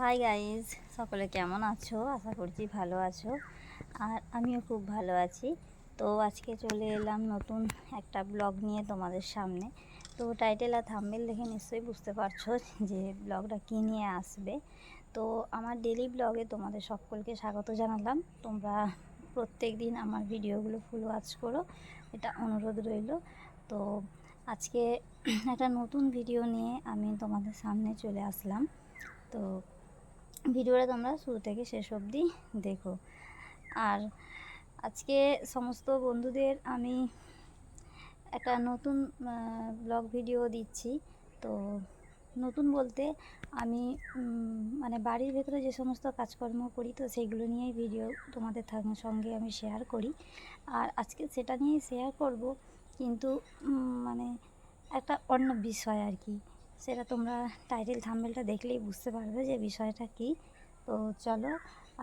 Hi guys সকলে কেমন আছো? আশা করছি ভালো আছো। আর আমিও খুব ভালো আছি। তো আজকে চলে এলাম নতুন একটা ব্লগ নিয়ে তোমাদের সামনে। তো টাইটেল আর থাম্বেল দেখে নিশ্চয়ই বুঝতে পারছ যে ব্লগটা কী নিয়ে আসবে। তো আমার ডেলি ব্লগে তোমাদের সকলকে স্বাগত জানালাম। তোমরা প্রত্যেক দিন আমার ভিডিওগুলো ফুল ওয়াচ করো। এটা অনুরোধ রইল। তো আজকে একটা নতুন ভিডিও নিয়ে আমি তোমাদের সামনে চলে আসলাম। তো ভিডিওটা তোমরা শুরু থেকে শেষ অবধি দেখো। আর আজকে সমস্ত বন্ধুদের আমি একটা নতুন ব্লগ ভিডিও দিচ্ছি। তো নতুন বলতে আমি মানে বাড়ির ভেতরে যে সমস্ত কাজকর্ম করি, তো সেইগুলো নিয়েই ভিডিও তোমাদের সঙ্গে আমি শেয়ার করি। আর আজকে সেটা নিয়েই শেয়ার করব, কিন্তু মানে একটা অন্য বিষয় আর কি। সেটা তোমরা টাইটেল থাম্বেলটা দেখলেই বুঝতে পারবে যে বিষয়টা কী। তো চলো,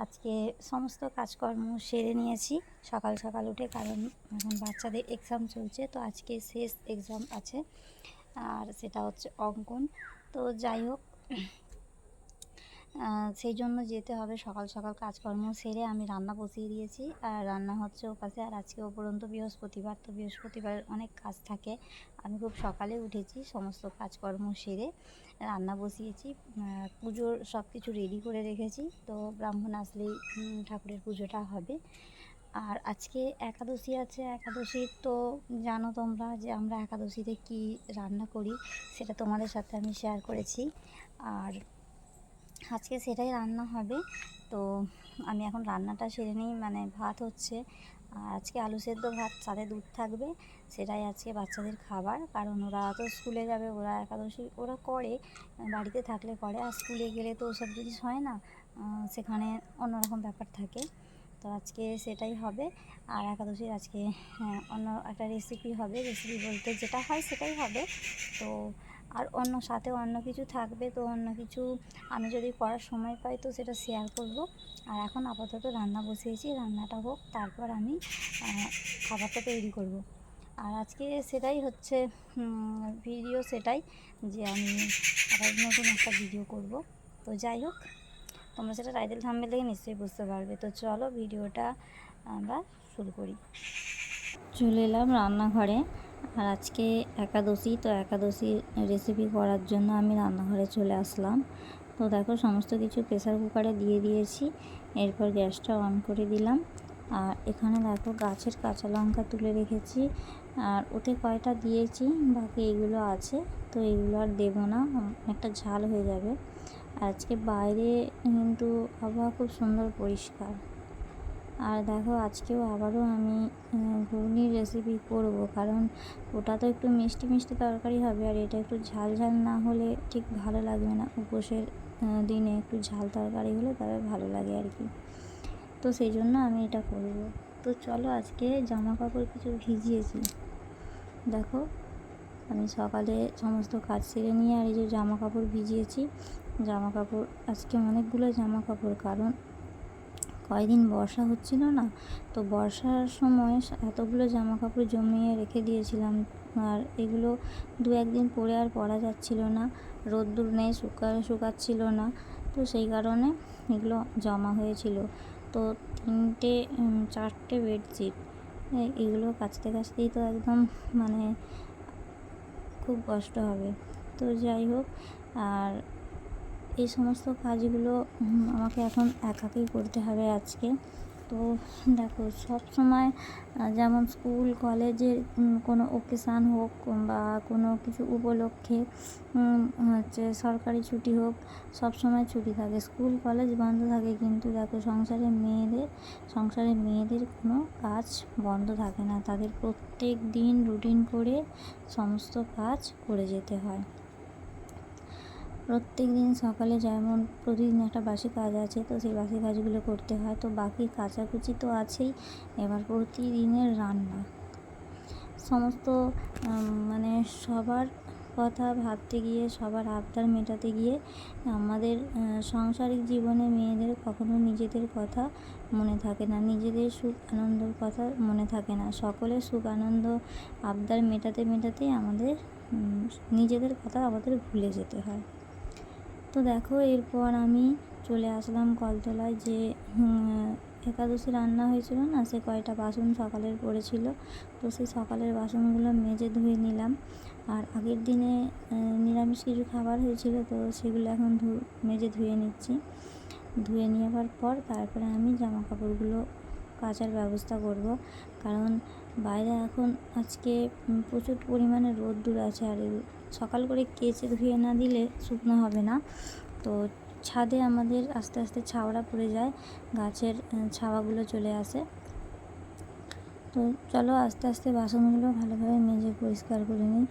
আজকে সমস্ত কাজকর্ম সেরে নিয়েছি। সকাল সকাল উঠে কারণ এখন বাচ্চাদের এক্সাম চলছে, তো আজকে শেষ এক্সাম আছে। আর সেটা হচ্ছে অঙ্কন। তো যাই হোক সেই জন্য যেতে হবে। সকাল সকাল কাজকর্ম সেরে আমি রান্না বসিয়ে দিয়েছি। আর রান্না হচ্ছে ওপাশে। আর আজকে উপরন্ত বৃহস্পতিবার, তো বৃহস্পতিবার অনেক কাজ থাকে। আমি খুব সকালে উঠেছি, সমস্ত কাজকর্ম সেরে রান্না বসিয়েছি। পুজোর সব কিছু রেডি করে রেখেছি। তো ব্রাহ্মণ আসলেই ঠাকুরের পুজোটা হবে। আর আজকে একাদশী আছে। একাদশীর তো জানো তোমরা যে আমরা একাদশীতে কি রান্না করি, সেটা তোমাদের সাথে আমি শেয়ার করেছি। আর আজকে সেটাই রান্না হবে। তো আমি এখন রান্নাটা সেরে নিই মানে ভাত হচ্ছে। আর আজকে আলু সেদ্ধ ভাত সাথে দুধ থাকবে। সেটাই আজকে বাচ্চাদের খাবার। কারণ ওরা তো স্কুলে যাবে ওরা একাদশী ওরা করে বাড়িতে থাকলে করে। আর স্কুলে গেলে তো ওসব জিনিস হয় না সেখানে অন্যরকম ব্যাপার থাকে। তো আজকে সেটাই হবে। আর একাদশীর আজকে হ্যাঁ, অন্য একটা রেসিপি হবে। রেসিপি বলতে যেটা হয় সেটাই হবে। তো আর অন্য সাথে অন্য কিছু থাকবে, তো অন্য কিছু আমি যদি করার সময় পাই, তো সেটা শেয়ার করব। আর এখন আপাতত রান্না বসিয়েছি, রান্নাটা হোক, তারপর আমি খাবারটা তৈরি করব। আর আজকে সেটাই হচ্ছে ভিডিও সেটাই যে আমি আবার নতুন একটা ভিডিও করব। তো যাই হোক, তোমরা সেটা টাইটেল থাম্বেল দেখে নিশ্চয়ই বুঝতে পারবে। তো চলো ভিডিওটা আমরা শুরু করি। চলে এলাম রান্নাঘরে। আর আজকে একাদশী, তো একাদশীর রেসিপি করার জন্য আমি রান্নাঘরে চলে আসলাম। তো দেখো, সমস্ত কিছু প্রেসার কুকারে দিয়ে দিয়েছি। এরপর গ্যাসটা অন করে দিলাম। আর এখানে দেখো, গাছের কাঁচা লঙ্কা তুলে রেখেছি। আর ওতে কয়টা দিয়েছি? বাকি এগুলো আছে। তো এগুলো আর দেবো না একটা ঝাল হয়ে যাবে। আজকে বাইরে কিন্তু আবহাওয়া খুব সুন্দর পরিষ্কার। আর দেখো, আজকেও আবারও আমি ঘুগনির রেসিপি করব। কারণ ওটা তো একটু মিষ্টি মিষ্টি তরকারি হবে, আর এটা একটু ঝাল ঝাল না হলে ঠিক ভালো লাগবে না। উপোসের দিনে একটু ঝাল তরকারি হলে তবে ভালো লাগে আর কি। তো সেই জন্য আমি এটা করব। তো চলো, আজকে জামা কাপড় কিছু ভিজিয়েছি। দেখো, আমি সকালে সমস্ত কাজ সেরে নিয়ে আর এই যে জামা কাপড় ভিজিয়েছি। জামা কাপড় আজকে অনেকগুলো জামা কাপড় কারণ কয়দিন বর্ষা হচ্ছিল না, তো বর্ষার সময় এতগুলো জামা কাপড় জমিয়ে রেখে দিয়েছিলাম। আর এগুলো দু একদিন পরে আর পরা যাচ্ছিল না, রোদ্দুর নেই, শুকা শুকাচ্ছিল না, তো সেই কারণে এগুলো জমা হয়েছিল। তো তিনটে চারটে বেডশিট এগুলো কাচতে কাচতেই তো একদম মানে খুব কষ্ট হবে। তো যাই হোক, আর এই সমস্ত কাজগুলো আমাকে এখন একাকেই করতে হবে আজকে। তো দেখো, সব সময় যেমন স্কুল, কলেজের কোনো ওকেশান হোক বা কোনো কিছু উপলক্ষে হচ্ছে সরকারি ছুটি হোক, সব সময় ছুটি থাকে। স্কুল, কলেজ বন্ধ থাকে কিন্তু দেখো, সংসারে মেয়েদের সংসারে মেয়েদের কোনো কাজ বন্ধ থাকে না। তাদের প্রত্যেক দিন রুটিন করে সমস্ত কাজ করে যেতে হয়। প্রত্যেক দিন সকালে যেমন প্রতিদিন একটা বাসি কাজ আছে, তো সেই বাসি কাজগুলো করতে হয়। তো বাকি কাচাকুচি তো আছেই, এবার প্রতিদিনের রান্না। সমস্ত মানে সবার কথা ভাবতে গিয়ে, সবার আবদার মেটাতে গিয়ে, আমাদের সাংসারিক জীবনে মেয়েদের কখনো নিজেদের কথা মনে থাকে না। নিজেদের সুখ আনন্দর কথা মনে থাকে না। সকলের সুখ আনন্দ আবদার মেটাতে, মেটাতেই আমাদের নিজেদের কথা আমাদের ভুলে যেতে হয়। তো দেখো, এরপর আমি চলে আসলাম কলতলায় যে একাদশী রান্না হয়েছিল না, সে কয়টা বাসন সকালের পড়েছিল। তো সেই সকালের বাসনগুলো মেজে ধুয়ে নিলাম। আর আগের দিনে নিরামিষ কিছু খাবার হয়েছিল, তো সেগুলো এখন মেজে ধুয়ে নিচ্ছি। ধুয়ে নেওয়ার পর তারপরে আমি জামা কাপড়গুলো কাচার ব্যবস্থা করব। কারণ বাইরে এখন আজকে প্রচুর পরিমাণে রোদ্দুর আছে আর সকাল করে কেচে ধুয়ে না দিলে শুকনো হবে না। তো ছাদে আমাদের আস্তে আস্তে ছাওড়া পড়ে যায়, গাছের ছাওয়াগুলো চলে আসে। তো চলো আস্তে আস্তে বাসনগুলো ভালোভাবে মেজে পরিষ্কার করে নিই।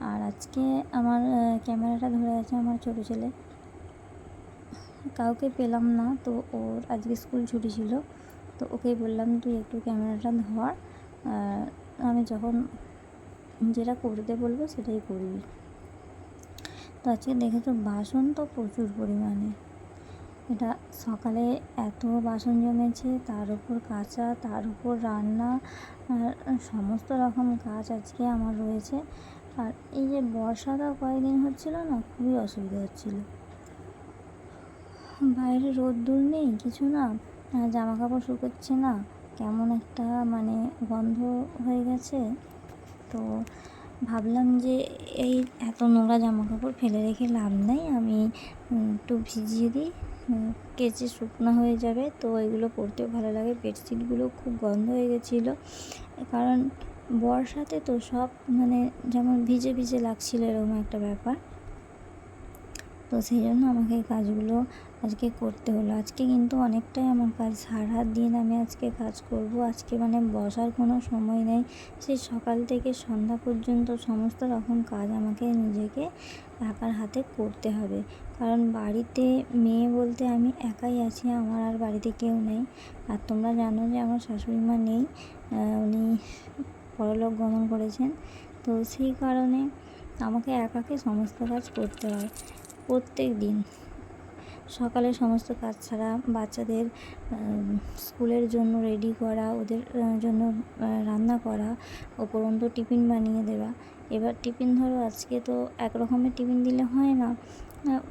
আর আজকে আমার ক্যামেরাটা ধরে আছে আমার ছোটো ছেলে। কাউকে পেলাম না, তো ওর আজকে স্কুল ছুটি ছিল। তো ওকে বললাম, তুই একটু ক্যামেরাটা ধর আমি যখন যেটা করতে বলব সেটাই করবি তো আজকে দেখেছ বাসন তো প্রচুর পরিমাণে। এটা সকালে এত বাসন জমেছে, তার উপর কাঁচা, তার উপর রান্না সমস্ত রকম কাজ আজকে আমার রয়েছে। আর এই যে বর্ষাটা কয়েকদিন হচ্ছিল না, খুবই অসুবিধা হচ্ছিল। বাইরে রোদ্দুর নেই, কিছু না। জামা কাপড় শুকোচ্ছে না? কেমন একটা মানে গন্ধ হয়ে গেছে। তো ভাবলাম যে এই এত নোংরা জামা কাপড় ফেলে রেখে লাভ নেই। আমি একটু ভিজিয়ে দিই। কেচে শুকনো হয়ে যাবে। তো এগুলো পরতেও ভালো লাগে। বেডশিটগুলো খুব গন্ধ হয়ে গেছিল। কারণ বর্ষাতে তো সব মানে যেমন ভিজে ভিজে লাগছিল এরকম একটা ব্যাপার। তো সেই জন্য আমাকে এই কাজগুলো আজকে করতে হলো। আজকে কিন্তু অনেকটাই আমার কাজ, সারা দিন আমি আজকে কাজ করব। আজকে মানে বসার কোনো সময় নেই। সেই সকাল থেকে সন্ধ্যা পর্যন্ত সমস্ত রকম কাজ আমাকে নিজেকে একার হাতে করতে হবে। কারণ বাড়িতে মেয়ে বলতে আমি একাই আছি, আমার আর বাড়িতে কেউ নেই। আর তোমরা জানো যে আমার শাশুড়ি মা নেই উনি পরলোক গমন করেছেন। তো সেই কারণে আমাকে একাকে সমস্ত কাজ করতে হয়। প্রত্যেক দিন। সকালে সমস্ত কাজ ছাড়া বাচ্চাদের স্কুলের জন্য রেডি করা, ওদের জন্য রান্না করা, উপরন্ত টিফিন বানিয়ে দেওয়া। এবার টিফিন ধরো আজকে তো এক রকমের টিফিন দিলে হয় না।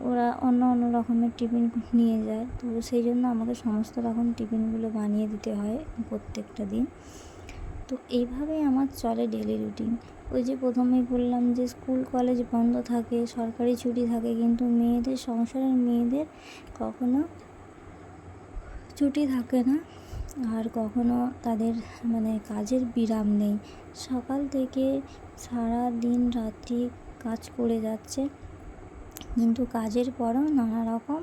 ওরা অন্য অন্য রকমের টিফিন নিয়ে যায়। তো সেই জন্য আমাকে সমস্ত রকম টিফিনগুলো বানিয়ে দিতে হয় প্রত্যেকটা দিন। তো এইভাবেই আমার চলে ডেলি রুটিন ওই যে প্রথমেই বললাম যে স্কুল কলেজ বন্ধ থাকে, সরকারি ছুটি থাকে, কিন্তু মেয়েদের, সংসারের মেয়েদের কখনো ছুটি থাকে না আর কখনো তাদের মানে কাজের বিরাম নেই। সকাল থেকে সারা দিন রাত্রি কাজ করে যাচ্ছে, কিন্তু কাজের পরও নানা রকম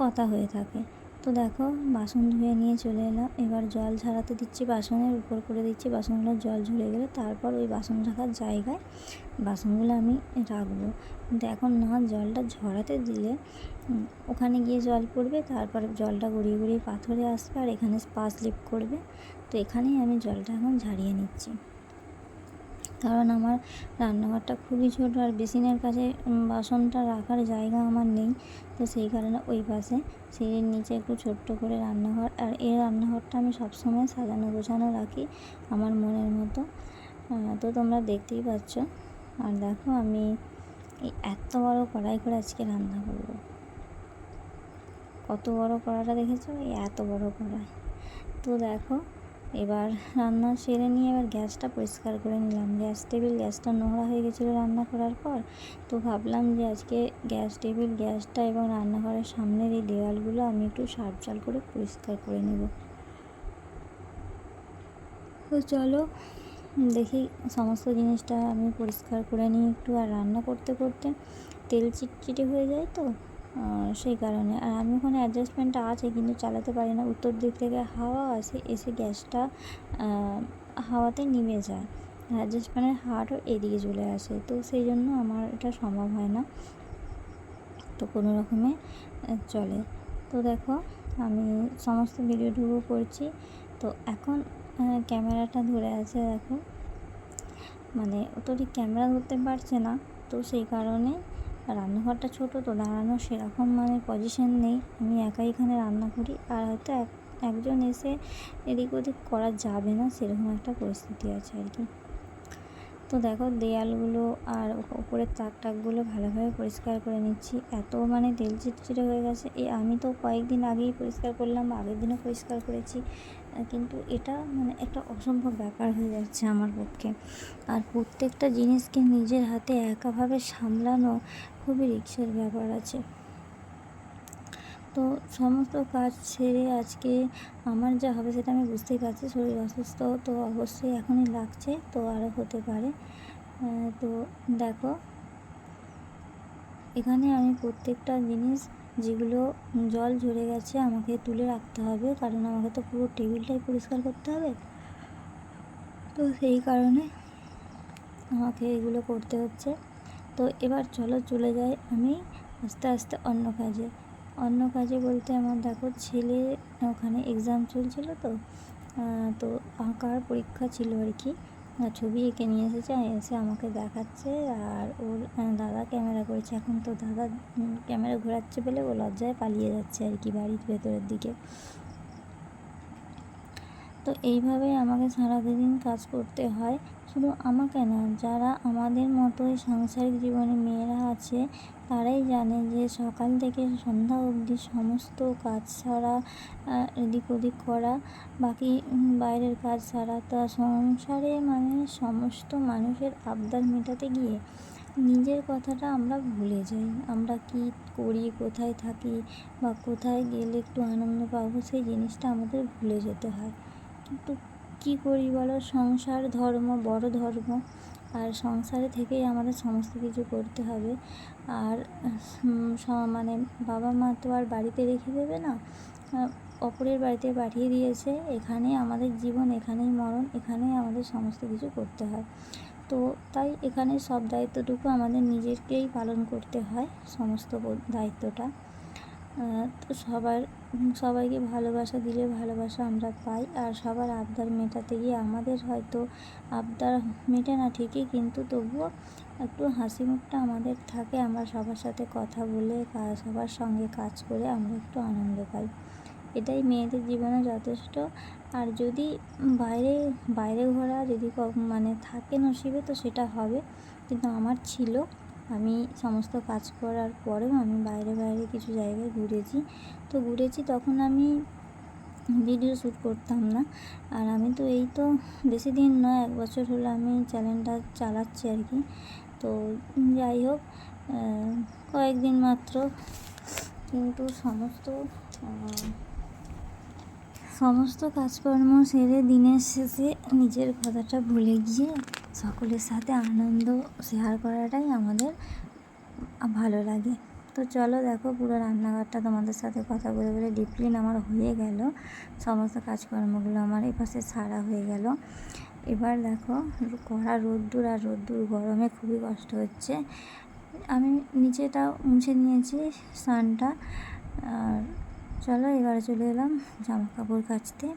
কথা হয়ে থাকে। তো দেখো, বাসন ধুয়ে নিয়ে চলে এলাম। এবার জল ঝাড়াতে দিচ্ছি বাসনের উপর করে দিচ্ছি। বাসনগুলো জল ঝরে গেলে তারপর ওই বাসন রাখার জায়গায় বাসনগুলো আমি রাখব। কিন্তু এখন না, জলটা ঝরাতে দিলে ওখানে গিয়ে জল পড়বে, তারপরে জলটা গড়িয়ে গড়িয়ে পাথরে আসবে, আর এখানে পা স্লিপ করবে। তো এখানেই আমি জলটা এখন ঝারিয়ে নিচ্ছি। কারণ আমার রান্নাঘরটা খুবই ছোটো আর বেসিনের কাছে বাসনটা রাখার জায়গা আমার নেই। তো সেই কারণে ওই পাশে সিঁড়ির নিচে একটু ছোট্ট করে রান্নাঘর আর এই রান্নাঘরটা আমি সবসময় সাজানো গোছানো রাখি আমার মনের মতো। তো তোমরা দেখতেই পাচ্ছ। আর দেখো আমি এই এত বড় কড়াই করে আজকে রান্না করব। কত বড় কড়াটা দেখেছ? এই এত বড় কড়াই। তো দেখো এবার রান্না সেরে নিয়ে এবার গ্যাসটা পরিষ্কার করে নিলাম। গ্যাস টেবিল, গ্যাসটা নোংরা হয়ে গেছিল রান্না করার পর, তো ভাবলাম যে আজকে গ্যাস টেবিল, গ্যাসটা এবং রান্নাঘরের সামনের এই দেওয়ালগুলো আমি একটু সার্ফ জাল করে পরিষ্কার করে নেব। তো চলো, দেখি সমস্ত জিনিসটা আমি পরিষ্কার করে নিই একটু, আর রান্না করতে করতে তেল চিটচিটে হয়ে যায় তো? সেই কারণে। আর আমি ওখানে অ্যাডজাস্টমেন্টটা আছে কিন্তু চালাতে পারি না। উত্তর দিক থেকে হাওয়া আসে, এসে গ্যাসটা হাওয়াতে নিভে যায়। অ্যাডজাস্টমেন্টের হাওয়াটাও এদিকে চলে আসে। তো সেই জন্য আমার এটা সম্ভব হয় না। তো কোনো রকমে চলে। তো দেখো, আমি সমস্ত ভিডিওটুকু করছি। তো এখন ক্যামেরাটা ধরে আছে দেখো। মানে ও তো ঠিক ক্যামেরা ধরতে পারছে না। তো সেই কারণে রান্নাঘরটা ছোটো তো দাঁড়ানোর সেরকম মানে পজিশন নেই। আমি একাই এখানে রান্না করি আর হয়তো এক, একজন এসে এদিক ওদিক করা যাবে না, সেরকম একটা পরিস্থিতি আছে আর কি। তো দেখো দেয়ালগুলো আর উপরের তাক টাকগুলো ভালোভাবে পরিষ্কার করে নিচ্ছি। এত মানে তেল চিটচিটে হয়ে গেছে। এ, আমি তো কয়েকদিন আগেই পরিষ্কার করলাম, আগের দিনও পরিষ্কার করেছি। কিন্তু এটা মানে একটা অসম্ভব ব্যাপার হয়ে যাচ্ছে আমার পক্ষে। আর প্রত্যেকটা জিনিসকে নিজের হাতে একাভাবে সামলানো খুবই রিক্সের ব্যাপার আছে। তো সমস্ত কাজ ছেড়ে আজকে আমার যা হবে সেটা আমি বুঝতেই পারছি। শরীর অসুস্থ, তো অবশ্যই এখনই লাগছে, তো আরও হতে পারে। তো দেখো, এখানে আমি প্রত্যেকটা জিনিস, যেগুলো জল ঝরে গেছে আমাকে তুলে রাখতে হবে, কারণ আমাকে তো পুরো টেবিলটাই পরিষ্কার করতে হবে। তো সেই কারণে আমাকে এগুলো করতে হচ্ছে। তো এবার চলো চলে যাই আমি আস্তে আস্তে অন্য কাজে। অন্য কাজে বলতে আমার দেখো ছেলে ওখানে এক্সাম চলছিল তো তো আঁকার পরীক্ষা ছিল আর কি। ছবি এঁকে নিয়ে এসেছে এসে আমাকে দেখাচ্ছে, আর ওর দাদা ক্যামেরা করেছে। এখন তো দাদা ক্যামেরা ঘোরাচ্ছে বলে ও লজ্জায় পালিয়ে যাচ্ছে আর কি বাড়ির ভেতরের দিকে। তো এইভাবেই আমাকে সারাদিন কাজ করতে হয়। শুধু আমাকে না, যারা আমাদের মতোই সাংসারিক জীবনে মেয়েরা আছে তারাই জানে যে সকাল থেকে সন্ধ্যা অবধি সমস্ত কাজ ছাড়া এদিক ওদিক করা, বাকি বাইরের কাজ ছাড়া। তা সংসারে মানে সমস্ত মানুষের আবদার মেটাতে গিয়ে নিজের কথাটা আমরা ভুলে যাই। আমরা কি করি, কোথায় থাকি বা কোথায় গেলে একটু আনন্দ পাবো, সেই জিনিসটা আমাদের ভুলে যেতে হয়। কিন্তু কী করি বলো? সংসার ধর্ম, বড় ধর্ম। আর সংসারে থেকেই আমাদের সমস্ত কিছু করতে হবে। আর মানে বাবা মা তো আর বাড়িতে রেখে দেবে না। অপরের বাড়িতে পাঠিয়ে দিয়েছে। এখানে আমাদের জীবন, এখানেই মরণ, এখানেই আমাদের সমস্ত কিছু করতে হয়। তো তাই এখানে সব দায়িত্বটুকু আমাদের নিজেরকেই পালন করতে হয়, সমস্ত দায়িত্বটা। তো সবার সবাইকে ভালোবাসা দিলে ভালোবাসা আমরা পাই। আর সবার আবদার মেটাতে গিয়ে আমাদের হয়তো আবদার মেটে না ঠিকই, কিন্তু তবুও একটু হাসি মুখটা আমাদের থাকে। আমরা সবার সাথে কথা বলে সবার সঙ্গে কাজ করে আমরা একটু আনন্দ পাই। এটাই মেয়েদের জীবনে যথেষ্ট। আর যদি বাইরে বাইরে ঘোরা যদি মানে থাকে নসিবে তো সেটা হবে। কিন্তু আমার ছিল আমি সমস্ত কাজ করার পরেও আমি বাইরে বাইরে কিছু জায়গায় ঘুরেছি। তো ঘুরেছি তখন আমি ভিডিও শ্যুট করতাম না। আর আমি তো এই তো বেশি দিন নয়, এক বছর হলো আমি চ্যানেলটা চালাচ্ছি আর কি। তো যাই হোক কয়েকদিন মাত্র। কিন্তু সমস্ত সমস্ত কাজকর্ম সেরে দিনের শেষে নিজের কথাটা ভুলে গিয়ে সকলের সাথে আনন্দ শেয়ার করাটাই আমাদের ভালো লাগে। তো চলো দেখো পুরো রান্নাঘরটা তোমাদের সাথে কথা বলে বলে ডিপ্লিন আমার হয়ে গেল। সমস্ত কাজকর্মগুলো আমার এপাশে সারা হয়ে গেল। এবার দেখো কড়া রোদ্দুর আর রোদ্দুর গরমে খুবই কষ্ট হচ্ছে। আমি নিচেটা মুছে নিয়েছি স্নানটা। আর চলো এবারে চলে এলাম জামা কাপড় কাচতে।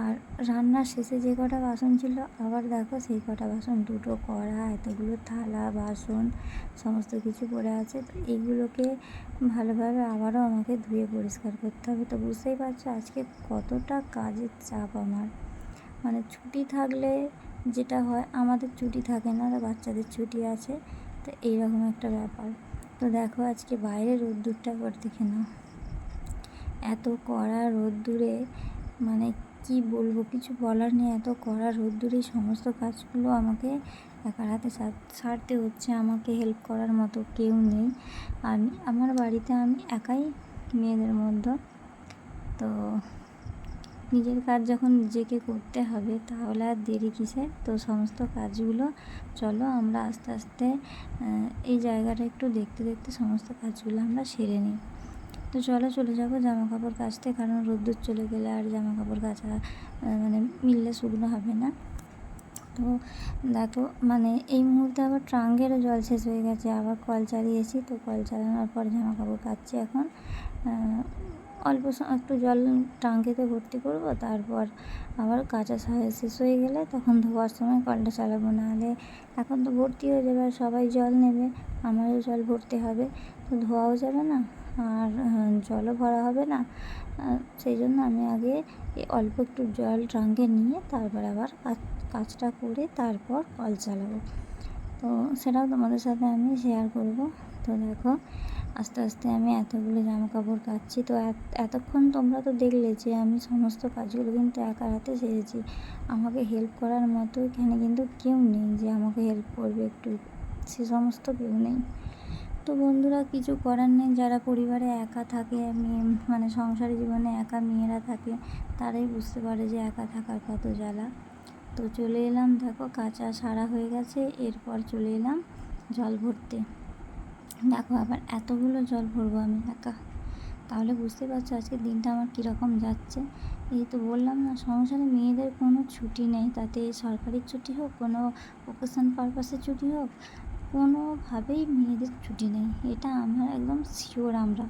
আর রান্নার শেষে যে কটা বাসন ছিল, আবার দেখো সেই কটা বাসন, দুটো কড়া, এতগুলো থালা, বাসন, সমস্ত কিছু পড়ে আছে। তো এইগুলোকে ভালোভাবে আবারও আমাকে ধুয়ে পরিষ্কার করতে হবে। তো বুঝতেই পারছ আজকে কতটা কাজের চাপ আমার। মানে ছুটি থাকলে যেটা হয়, আমাদের ছুটি থাকে না বাচ্চাদের ছুটি আছে, তো এইরকম একটা ব্যাপার। তো দেখো আজকে বাইরে রোদ্দুরটা দেখে নাও এত কড়া রোদ্দুরে মানে কি বলব? কিছু বলার নেই, এত কড়া রোদ্দুরে সমস্ত কাজগুলো আমাকে একার হাতে সারতে হচ্ছে, আমাকে হেল্প করার মতো কেউ নেই। আর আমার বাড়িতে আমি একাই মেয়েদের মধ্যে। তো নিজের কাজ যখন নিজেকে করতে হবে, তাহলে আর দেরি কিসের? তো সমস্ত কাজগুলো, চলো আমরা আস্তে আস্তে এই জায়গাটা একটু দেখতে দেখতে সমস্ত কাজগুলো আমরা সেরে নিই। তো চলো, চলে যাব জামা কাপড় কাচতে, কারণ রোদ্দুর চলে গেলে আর জামা কাপড় কাচা মানে মিললে শুকনো হবে না। তো দেখো মানে এই মুহূর্তে আবার ট্রাঙ্গেরও জল শেষ হয়ে গেছে, আবার কল চালিয়েছি, তো কল চালানোর পর জামা কাপড় কাচছি এখন। অল্প একটু জল ট্রাঙ্কেতে ভর্তি করব, তারপর আবার কাঁচা শেষ হয়ে গেলে তখন ধোয়ার সময় কলটা চালাবো, নাহলে এখন তো ভর্তি হয়ে যাবে আর সবাই জল নেবে, আমারও জল ভরতে হবে, তো ধোয়াও যাবে না আর জলও ভরা হবে না। সেই জন্য আমি আগে অল্প একটু জল ট্রাঙ্কে নিয়ে তারপর আবার কাজ- কাজটা করে তারপর কল চালাবো। তো সেটাও তোমাদের সাথে আমি শেয়ার করব। তো দেখো আস্তে আস্তে আমি এতগুলো জামা কাপড় কাচ্ছি। তো এতক্ষণ তোমরা তো দেখলে যে আমি সমস্ত কাজগুলো কিন্তু একা হাতে সেরেছি। আমাকে হেল্প করার মতো এখানে কিন্তু কেউ নেই যে আমাকে হেল্প করবে একটু। সে সমস্ত কেউ নেই। তো বন্ধুরা, কিছু করার নেই। যারা পরিবারে একা থাকে মানে সংসারী জীবনে একা মেয়েরা থাকে, তারাই বুঝতে পারে যে একা থাকার কত জ্বালা। তো চলে এলাম, দেখো কাঁচা সারা হয়ে গেছে। এরপর চলে এলাম জল ভরতে। দেখো আবার এতগুলো জল ভরবো আমি একা। তাহলে বুঝতে পারছ আজকে দিনটা আমার কীরকম যাচ্ছে। এই তো বললাম না সংসারে মেয়েদের কোনো ছুটি নেই। তাতে সরকারি ছুটি হোক, কোনো ওকেশন পারপাসে ছুটি হোক, কোনোভাবেই মেয়েদের ছুটি নেই। এটা আমরা একদম শিওর আমরা।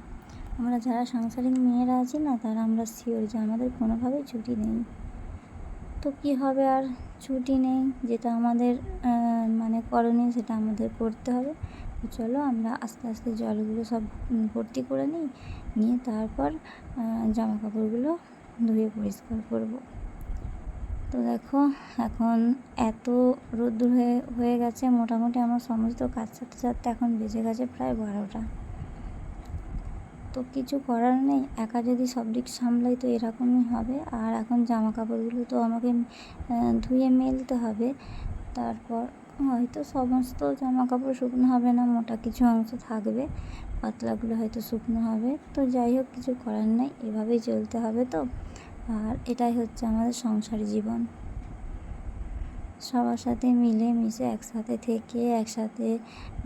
আমরা যারা সাংসারিক মেয়েরা আছি না, তারা আমরা শিওর যে আমাদের কোনোভাবেই ছুটি নেই। তো কী হবে আর ছুটি নেই? যেটা আমাদের মানে করণীয় সেটা আমাদের করতে হবে। চলো আমরা আস্তে আস্তে জলগুলো সব ভর্তি করে নিই। নিয়ে তারপর জামা কাপড়গুলো ধুয়ে পরিষ্কার করব। তো দেখো, এখন এত রোদ্দুর হয়ে হয়ে গেছে, মোটামুটি আমার সমস্ত কাজ সারতে সারতে এখন বেজে গেছে প্রায় বারোটা। তো কিছু করার নেই, একা যদি সব দিক সামলাই তো এরকমই হবে। আর এখন জামা কাপড়গুলো তো আমাকে ধুয়ে মেলতে হবে। তারপর হয়তো সমস্ত জামা কাপড় শুকনো হবে না, মোটা কিছু অংশ থাকবে, পাতলাগুলো হয়তো শুকনো হবে। তো যাই হোক, কিছু করার নেই, এভাবেই চলতে হবে তো। আর এটাই হচ্ছে আমাদের সংসারী জীবন। সবার সাথে মিলে মিশে একসাথে থেকে একসাথে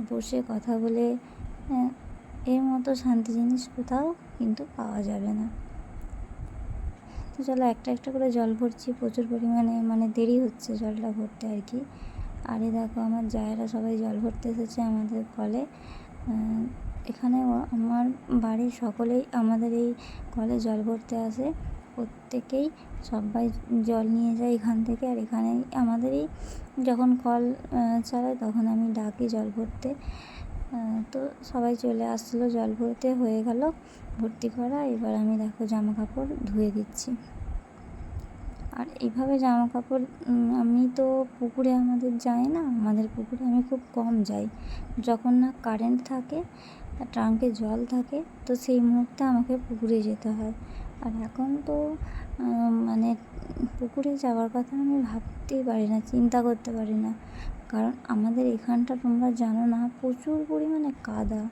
বসে কথা বলে এর মতো শান্তি জিনিস কোথাও কিন্তু পাওয়া যাবে না। তো চলো একটা একটা করে জল ভরছি, প্রচুর পরিমাণে মানে দেরি হচ্ছে জলটা ভরতে আর কি। আর দেখো, আমার জায়েরা সবাই জল ভরতে এসেছে আমাদের কলে এখানে আমার বাড়ির সকলেই আমাদের এই কলে জল ভরতে আসে। প্রত্যেকেই সবাই জল নিয়ে যায় এখান থেকে। আর এখানেই আমাদেরই যখন কল চালায় তখন আমি ডাকি জল ভরতে। তো সবাই চলে আসলো, জল ভরতে হয়ে গেল। ভর্তি করা, এবার আমি দেখো জামা কাপড় ধুয়ে দিচ্ছি। আর এইভাবে জামা কাপড় আমি তো পুকুরে আমাদের যাই না, আমাদের পুকুরে আমি খুব কম যাই। যখন না কারেন্ট থাকে ট্রাঙ্কে জল থাকে, তো সেই মুহূর্তে আমাকে পুকুরে যেতে হয়। আর এখন তো মানে পুকুরে যাওয়ার কথা আমি ভাবতেই পারি না, চিন্তা করতে পারি না। কারণ আমাদের এখানটা তোমরা জানো না, প্রচুর পরিমাণে কাদা।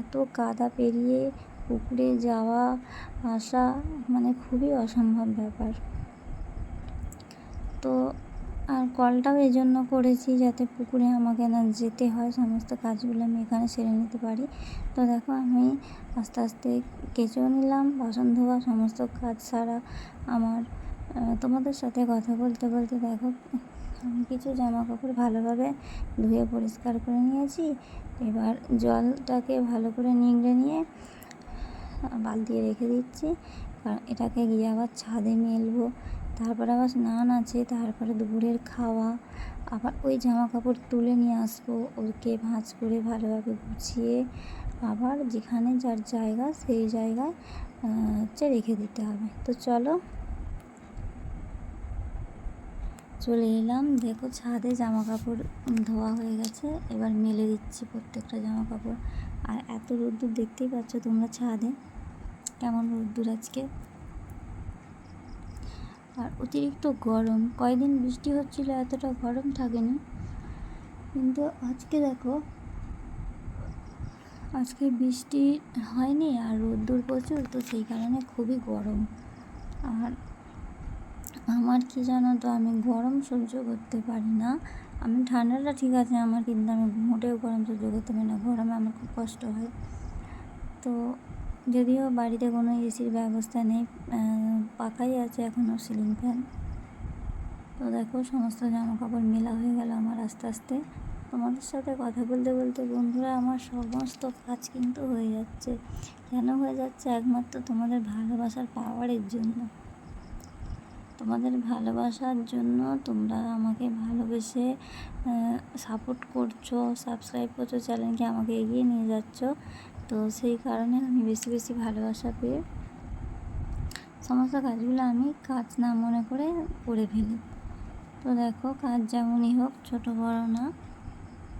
এত কাদা পেরিয়ে পুকুরে যাওয়া, আসা মানে খুবই অসম্ভব ব্যাপার। তো আর কলটাও এই জন্য করেছি যাতে পুকুরে আমাকে না যেতে হয়, সমস্ত কাজগুলো আমি এখানে সেরে নিতে পারি। তো দেখো আমি আস্তে আস্তে কেচেও নিলাম, বাসন ধোয়া, সমস্ত কাজ সারা আমার। তোমাদের সাথে কথা বলতে বলতে দেখো, আমি কিছু জামা কাপড় ভালোভাবে ধুয়ে পরিষ্কার করে নিয়েছি। এবার জলটাকে ভালো করে নিংড়ে নিয়ে বালতিয়ে রেখে দিচ্ছি। কারণ এটাকে গিয়ে আবার ছাদে মেলবো। তারপরে আবার স্নান আছে, তারপরে দুপুরের খাওয়া। আবার ওই জামা কাপড় তুলে নিয়ে আসব, ওকে ভাঁজ করে ভালোভাবে গুছিয়ে আবার যেখানে যার জায়গা সেই জায়গায় হচ্ছে রেখে দিতে হবে। তো চলো। চলে এলাম। দেখো ছাদে জামা কাপড় ধোয়া হয়ে গেছে, এবার মেলে দিচ্ছি প্রত্যেকটা জামা কাপড় আর এত রোদ্দুর দেখতেই পাচ্ছ তোমরা ছাদে। কেমন রোদ্দুর আজকে? আর অতিরিক্ত গরম। কয়দিন বৃষ্টি হচ্ছিল, এতটা গরম থাকেনি। কিন্তু আজকে দেখো, আজকে বৃষ্টি হয়নি আর রোদ্দুর প্রচুর, তো সেই কারণে খুবই গরম। আর আমার কি জানো তো, আমি গরম সহ্য করতে পারি না। আমি ঠান্ডাটা ঠিক আছে আমার, কিন্তু আমি মোটেও গরম সহ্য করতে পারি না। গরমে আমার খুব কষ্ট হয়। তো যদিও বাড়িতে কোনো এসির ব্যবস্থা নেই পাখাই আছে এখনও সিলিং ফ্যান। তো দেখো, সমস্ত জামা কাপড় মেলা হয়ে গেল আমার আস্তে আস্তে। তোমাদের সাথে কথা বলতে বলতে বন্ধুরা, আমার সমস্ত কাজ কিন্তু হয়ে যাচ্ছে। কেন হয়ে যাচ্ছে? একমাত্র তোমাদের ভালোবাসার পাওয়ারের জন্য। তোমাদের ভালোবাসার জন্য তোমরা আমাকে ভালোবেসে সাপোর্ট করছ সাবস্ক্রাইব করছ চ্যানেলকে আমাকে এগিয়ে নিয়ে যাচ্ছ। তো সেই কারণে আমি বেশি বেশি ভালোবাসা পেয়ে সমস্ত কাজগুলো আমি কাজ না মনে করে করে ফেলি। তো দেখো, কাজ যেমনই হোক, ছোট বড় না,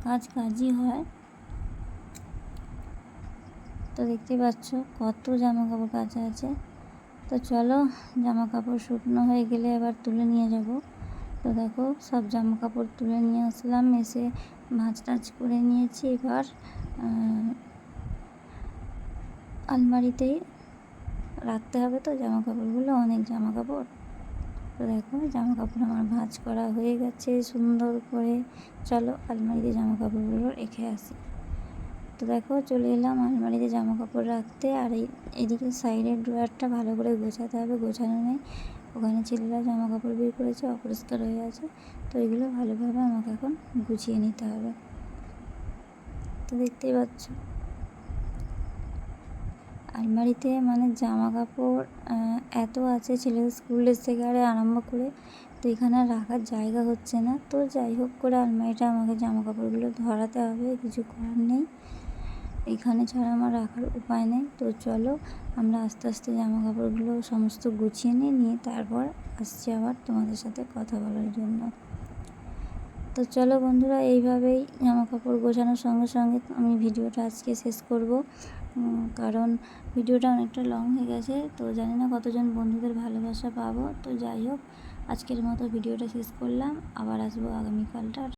কাজ কাজই হয়। তো দেখতে পাচ্ছ কত জামা কাপড় কাচা আছে। তো চলো জামা কাপড় শুকনো হয়ে গেলে এবার তুলে নিয়ে যাব। তো দেখো, সব জামা কাপড় তুলে নিয়ে আসলাম, এসে ভাঁজ টাজ করে নিয়েছি এবার। আলমারিতেই রাখতে হবে তো জামা কাপড়গুলো অনেক জামা কাপড় তো দেখো জামা কাপড় আমার ভাঁজ করা হয়ে গেছে সুন্দর করে। চলো আলমারিতে জামা কাপড়গুলো রেখে আসি। তো দেখো, চলে এলাম আলমারিতে জামা কাপড় রাখতে। আর এই, এদিকে সাইডের ড্রয়ারটা ভালো করে গোছাতে হবে। গোছানো নেই। ওখানে ছেলেরা জামা কাপড় বের করেছে, অপরিষ্কার হয়ে আছে। তো এগুলো ভালোভাবে আমাকে এখন গুছিয়ে নিতে হবে। তো দেখতেই পাচ্ছ। আলমারিতে মানে জামা কাপড় এত আছে ছেলেদের স্কুল ড্রেস থেকে আরে আরম্ভ করে তো এখানে রাখার জায়গা হচ্ছে না। তো যাই হোক করে আলমারিটা আমাকে জামা কাপড়গুলো ধরাতে হবে, কিছু করার নেই। এখানে ছাড়া আমার রাখার উপায় নেই। তো চলো আমরা আস্তে আস্তে জামা কাপড়গুলো সমস্ত গুছিয়ে নিয়ে নিয়ে তারপর আসছি আবার তোমাদের সাথে কথা বলার জন্য। তো চলো বন্ধুরা, এইভাবেই জামা কাপড় গোছানোর সঙ্গে সঙ্গে আমি ভিডিওটা আজকে শেষ করব। কারণ ভিডিওটা অনেকটা লং হয়ে গেছে, তো জানি না কতজন বন্ধুদের ভালোবাসা পাবো, তো যাই হোক, আজকের মতো ভিডিওটা শেষ করলাম, আবার আসব আগামীকালটা